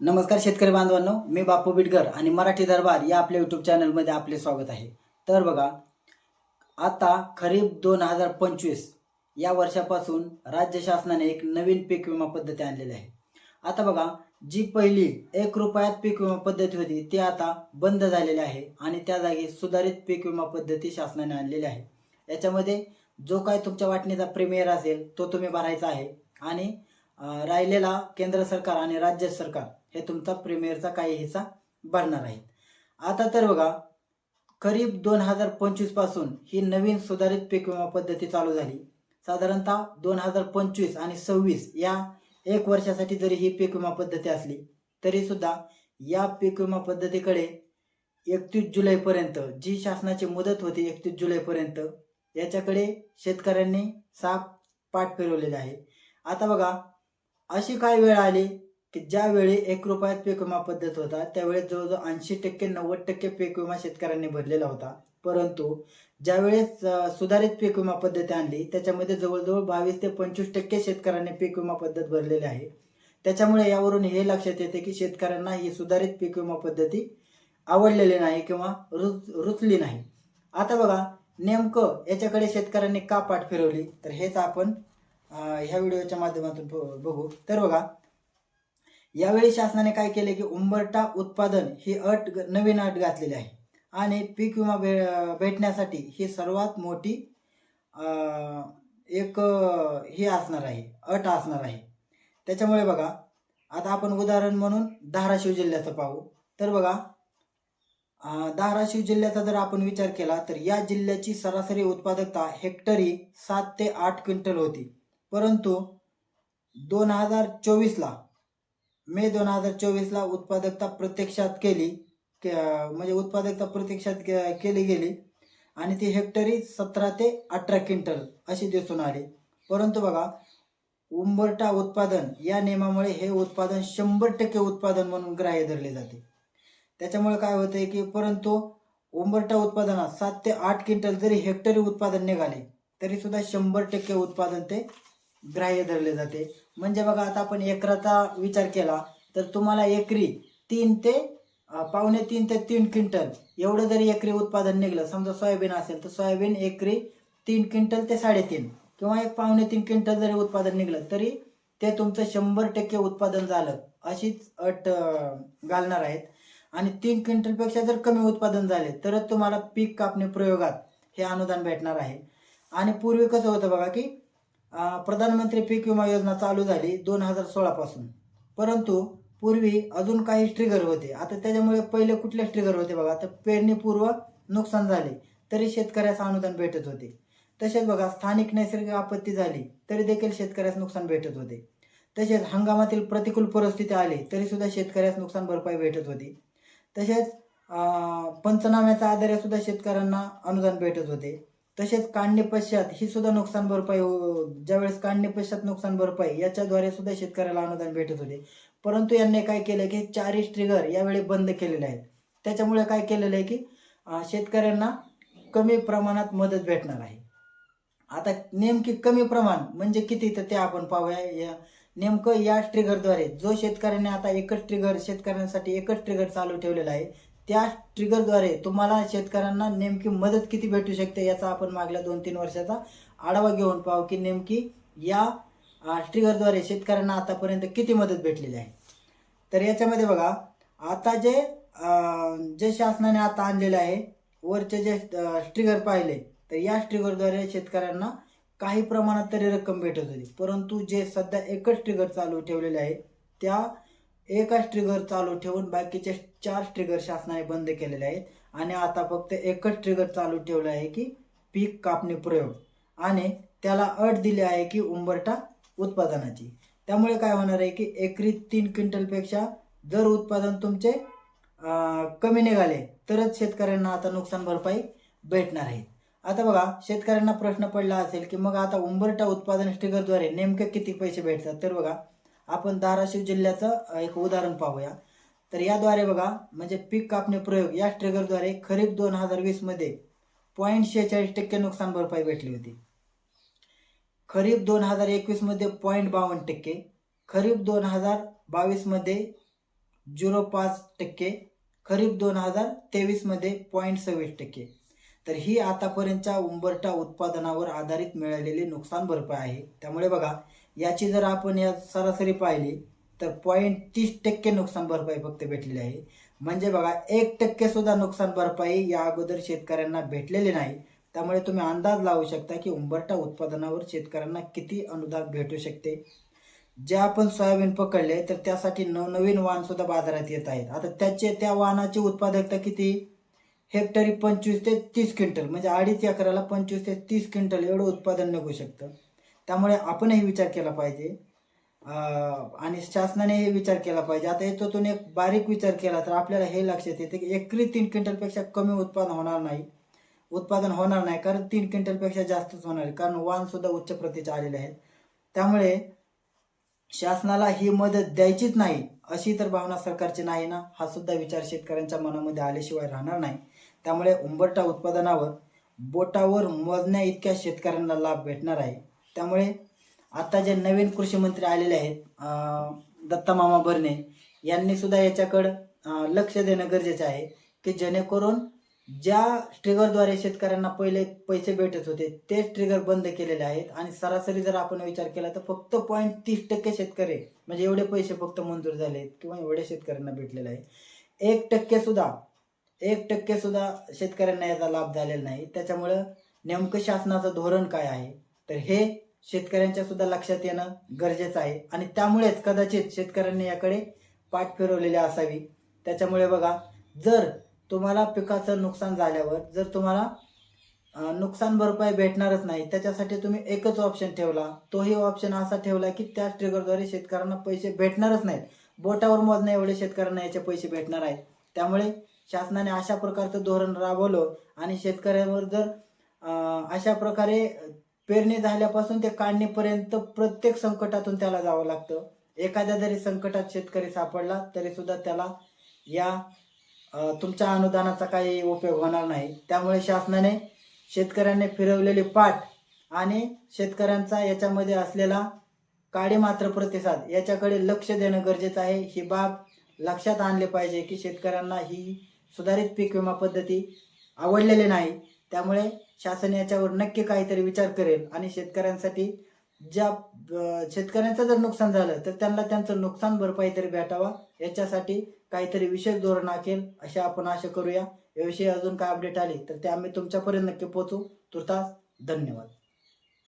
नमस्कार शेतकरी बांधवांनो मी बापू बिडकर आणि मराठी दरबार या आपल्या यूट्यूब चॅनलमध्ये आपले स्वागत आहे. तर बघा आता खरीप दोन हजार पंचवीस या वर्षापासून राज्य शासनाने एक नवीन पीक विमा पद्धती आणलेली आहे. आता बघा जी पहिली एक रुपयात पीक विमा पद्धती होती ती आता बंद झालेली आहे आणि त्या जागी सुधारित पीक विमा पद्धती शासनाने आणलेली आहे. याच्यामध्ये जो काय तुमच्या वाटणीचा प्रीमियर असेल तो तुम्ही भरायचा आहे आणि राहिलेला केंद्र सरकार आणि राज्य सरकार हे तुमचा प्रीमियरचा काही हिस्सा भरणार आहेत. आता तर बघा करीब दोन हजार पंचवीसपासून ही नवीन सुधारित पीक विमा पद्धती चालू झाली. साधारणतः दोन हजार पंचवीस आणि सव्वीस या एक वर्षासाठी जरी ही पीक विमा पद्धती असली तरी सुद्धा या पीक विमा पद्धतीकडे एकतीस जुलैपर्यंत जी शासनाची मुदत होती एकतीस जुलैपर्यंत याच्याकडे शेतकऱ्यांनी साप पाठ फिरवलेला आहे. आता बघा अशी काय वेळ आली की ज्यावेळी एक रुपयात पीक विमा पद्धत होता त्यावेळी जवळजवळ ऐंशी टक्के नव्वद टक्के पीक विमा शेतकऱ्यांनी भरलेला होता. परंतु ज्यावेळेस सुधारित पीक विमा पद्धती आणली त्याच्यामध्ये जवळजवळ बावीस ते पंचवीस टक्के शेतकऱ्यांनी पीक विमा पद्धत भरलेली आहे. त्याच्यामुळे यावरून हे लक्षात येते की शेतकऱ्यांना ही सुधारित पीक विमा पद्धती आवडलेली नाही किंवा रुच रुचली नाही. आता बघा नेमकं याच्याकडे शेतकऱ्यांनी का पाठ फिरवली? तर हेच आपण ह्या व्हिडिओच्या माध्यमातून बघू. तर बघा यावेळी शासनाने काय केले की उंबरटा उत्पादन ही अट नवीन अट घातलेली आहे. आणि पीक विमा भे- भेटण्यासाठी ही सर्वात मोठी एक हे असणार आहे अट असणार आहे. त्याच्यामुळे बघा आता आपण उदाहरण म्हणून धाराशिव जिल्ह्याचं पाहू. तर बघा धाराशिव जिल्ह्याचा जर आपण विचार केला तर या जिल्ह्याची सरासरी उत्पादकता हेक्टरी सात ते आठ क्विंटल होती. परंतु दोन हजार चोवीसला मे दोन हजार चोवीसला उत्पादकता प्रत्यक्षात केली के- म्हणजे उत्पादकता प्रत्यक्षात के- केली गेली. आणि ती हेक्टरी सतरा ते अठरा क्विंटल अशी दिसून आली. परंतु बघा उंबरटा उत्पादन या नियमामुळे हे उत्पादन शंभर टक्के उत्पादन म्हणून ग्राह्य धरले जाते. त्याच्यामुळे काय होते की परंतु उंबरटा उत्पादनात सात ते आठ क्विंटल जरी हेक्टरी उत्पादन निघाले तरी सुद्धा शंभर टक्के उत्पादन ते ग्राह्य धरले जाते. म्हणजे बघा आता आपण एकराचा विचार केला तर तुम्हाला एकरी तीन ते पावणे तीन ते तीन क्विंटल एवढं जरी एकरी उत्पादन निघलं समजा सोयाबीन असेल तर सोयाबीन एकरी तीन क्विंटल ते साडेतीन किंवा एक पावणे तीन क्विंटल जरी उत्पादन निघलं तरी ते तुमचं शंभर टक्के उत्पादन झालं अशीच अट घालणार आहेत. आणि तीन क्विंटलपेक्षा जर कमी उत्पादन झाले तरच तुम्हाला पीक कापणी प्रयोगात हे अनुदान भेटणार आहे. आणि पूर्वी कसं होतं बघा की प्रधानमंत्री पीक विमा योजना चालू झाली दोन हजार सोळापासून परंतु पूर्वी अजून काही ट्रिगर होते. आता त्याच्यामुळे पहिले कुठले ट्रिगर होते बघा. तर पेरणीपूर्व नुकसान झाले. तरी शेतकऱ्याचं अनुदान भेटत होते. तसेच बघा स्थानिक नैसर्गिक आपत्ती झाली तरी देखील शेतकऱ्यास नुकसान भेटत होते. तसेच हंगामातील प्रतिकूल परिस्थिती आली तरी सुद्धा शेतकऱ्यास नुकसान भरपाई भेटत होती. तसेच पंचनाम्याच्या आधारे सुद्धा शेतकऱ्यांना अनुदान भेटत होते. तसेच काढणी पश्चात ही सुद्धा नुकसान भरपाई हो- ज्यावेळेस काढणी पश्चात नुकसान भरपाई याच्याद्वारे सुद्धा शेतकऱ्याला अनुदान भेटत होते. परंतु यांनी काय केलं की चारही ट्रिगर यावेळी बंद केलेले आहेत. त्याच्यामुळे काय केलेलं आहे की शेतकऱ्यांना कमी प्रमाणात मदत भेटणार आहे. आता नेमकी कमी प्रमाण म्हणजे किती तर ते आपण पाहूया. या नेमकं या ट्रिगरद्वारे जो शेतकऱ्याने आता एकच ट्रिगर शेतकऱ्यांसाठी एकच ट्रिगर चालू ठेवलेला आहे त्या ट्रिगरद्वारे तुम्हाला शेतकऱ्यांना नेमकी मदत किती भेटू शकते याचा आपण मागल्या दोन तीन वर्षाचा आढावा घेऊन पाहू की नेमकी या ट्रिगरद्वारे शेतकऱ्यांना आतापर्यंत किती मदत भेटलेली आहे. तर याच्यामध्ये बघा आता जे जे शासनाने आता आणलेलं आहे वरचे जे ट्रिगर पाहिले तर या ट्रिगरद्वारे शेतकऱ्यांना काही प्रमाणात तरी रक्कम भेटत होती. परंतु जे सध्या एकच ट्रिगर चालू ठेवलेले आहे त्या एकाच ट्रिगर चालू ठेवून बाकीचे चार ट्रिगर शासनाने बंद केलेले आहेत. आणि आता फक्त एकच ट्रिगर चालू ठेवलं आहे की पीक कापणी प्रयोग. आणि त्याला अट दिली आहे की उंबरटा उत्पादनाची. त्यामुळे काय होणार आहे की एकरी तीन क्विंटलपेक्षा जर उत्पादन तुमचे कमी निघाले तरच शेतकऱ्यांना आता नुकसान भरपाई भेटणार आहे. आता बघा शेतकऱ्यांना प्रश्न पडला असेल की मग आता उंबरटा उत्पादन स्टिकरद्वारे नेमके किती पैसे भेटतात? तर बघा आपण धाराशिव जिल्ह्याचं एक उदाहरण पाहूया. तर याद्वारे बघा म्हणजे पीक कापणे प्रयोग या ट्रिगरद्वारे खरीप दोन हजार वीसमध्ये पॉईंट शेहेचाळीस टक्के नुकसान भरपाई भेटली होती. खरीप दोन हजार एकवीसमध्ये पॉईंट बावन्न टक्के खरीप दोन हजार बावीसमध्ये झिरो पाच टक्के खरीप दोन हजार तेवीसमध्ये पॉईंट सव्वीस टक्के. तर ही आतापर्यंतच्या उंबरटा उत्पादनावर आधारित मिळालेली नुकसान भरपाई आहे. त्यामुळे बघा याची जर आपण या सरासरी पाहिली तर पॉईंट तीस टक्के नुकसान भरपाई फक्त भेटलेली आहे. म्हणजे बघा एक टक्के सुद्धा नुकसान भरपाई या अगोदर शेतकऱ्यांना भेटलेली नाही. त्यामुळे तुम्ही अंदाज लावू शकता की उंबरटा उत्पादनावर शेतकऱ्यांना किती अनुदान भेटू शकते. जे आपण सोयाबीन पकडले तर त्यासाठी नवनवीन वाहन सुद्धा बाजारात येत आहेत. आता त्याचे त्या वाहनाची उत्पादकता किती? हेक्टरी पंचवीस ते तीस क्विंटल. म्हणजे अडीच एकराला पंचवीस ते तीस क्विंटल एवढं उत्पादन निघू शकतं. त्यामुळे आपणही विचार केला पाहिजे. आणि शासनाने हे विचार केला पाहिजे. आता याच्यातून एक बारीक विचार केला तर आपल्याला हे लक्षात येते की एकरी तीन क्विंटलपेक्षा कमी उत्पादन होणार नाही. उत्पादन होणार नाही कारण तीन क्विंटलपेक्षा जास्तच होणार आहे. कारण वाहन सुद्धा उच्च प्रतीचे आलेले आहेत. त्यामुळे शासनाला ही मदत द्यायचीच नाही अशी तर भावना सरकारची नाही ना? हा सुद्धा विचार शेतकऱ्यांच्या मनामध्ये आल्याशिवाय राहणार नाही. त्यामुळे उंबरटा उत्पादनावर बोटावर मोजण्या इतक्या शेतकऱ्यांना लाभ भेटणार आहे. त्यामुळे आता जे नवीन कृषी मंत्री आलेले आहेत दत्तामामा दत्ता मामा भरणे यांनी सुद्धा याच्याकडं लक्ष देणं गरजेचं आहे की जेणेकरून ज्या ट्रिगरद्वारे शेतकऱ्यांना पहिले पैसे भेटत होते तेच ट्रिगर बंद केलेले आहेत. आणि सरासरी जर आपण विचार केला तर फक्त पॉईंट तीस टक्के शेतकरी म्हणजे एवढे पैसे फक्त मंजूर झाले आहेत किंवा एवढ्या शेतकऱ्यांना भेटलेले आहे एक टक्के सुद्धा एक टक्के सुद्धा शेतकऱ्यांना याचा लाभ झालेला नाही. त्याच्यामुळं नेमकं शासनाचं धोरण काय आहे? तर हे शेतकऱ्यांच्या सुद्धा लक्षात येणं गरजेचं आहे. आणि त्यामुळेच कदाचित शेतकऱ्यांनी याकडे पाठ फिरवलेली असावी. त्याच्यामुळे बघा जर तुम्हाला पिकाचं नुकसान झाल्यावर जर तुम्हाला नुकसान भरपाई भेटणारच नाही त्याच्यासाठी तुम्ही एकच ऑप्शन ठेवला. तोही ऑप्शन असा ठेवला की त्या ट्रिगरद्वारे शेतकऱ्यांना पैसे भेटणारच नाहीत. बोटावर मोजण्या एवढे शेतकऱ्यांना याचे पैसे भेटणार आहेत. त्यामुळे शासनाने अशा प्रकारचं धोरण राबवलं आणि शेतकऱ्यांवर जर अशा प्रकारे पेरणी झाल्यापासून ते काढणीपर्यंत प्रत्येक संकटातून त्याला जावं लागतं. एखाद्या जरी संकटात शेतकरी सापडला तरी सुद्धा त्याला या तुमच्या अनुदानाचा काही उपयोग होणार नाही. त्यामुळे शासनाने शेतकऱ्यांनी फिरवलेली पाठ आणि शेतकऱ्यांचा याच्यामध्ये असलेला काळी मात्र प्रतिसाद याच्याकडे लक्ष देणं गरजेचं आहे. ही बाब लक्षात आणली पाहिजे की शेतकऱ्यांना ही सुधारित पीक विमा पद्धती आवडलेली नाही. त्यामुळे शासन याच्यावर नक्की काहीतरी विचार करेल आणि शेतकऱ्यांसाठी ज्या शेतकऱ्यांचं जर नुकसान झालं तर त्यांना त्यांचं नुकसान भरपाई तरी भेटावा. याच्यासाठी काहीतरी विशेष धोरण आखेल अशी आपण आशा करूया. याविषयी अजून काय अपडेट आली तर ते आम्ही तुमच्यापर्यंत नक्की पोहोचू. तुर्तास धन्यवाद.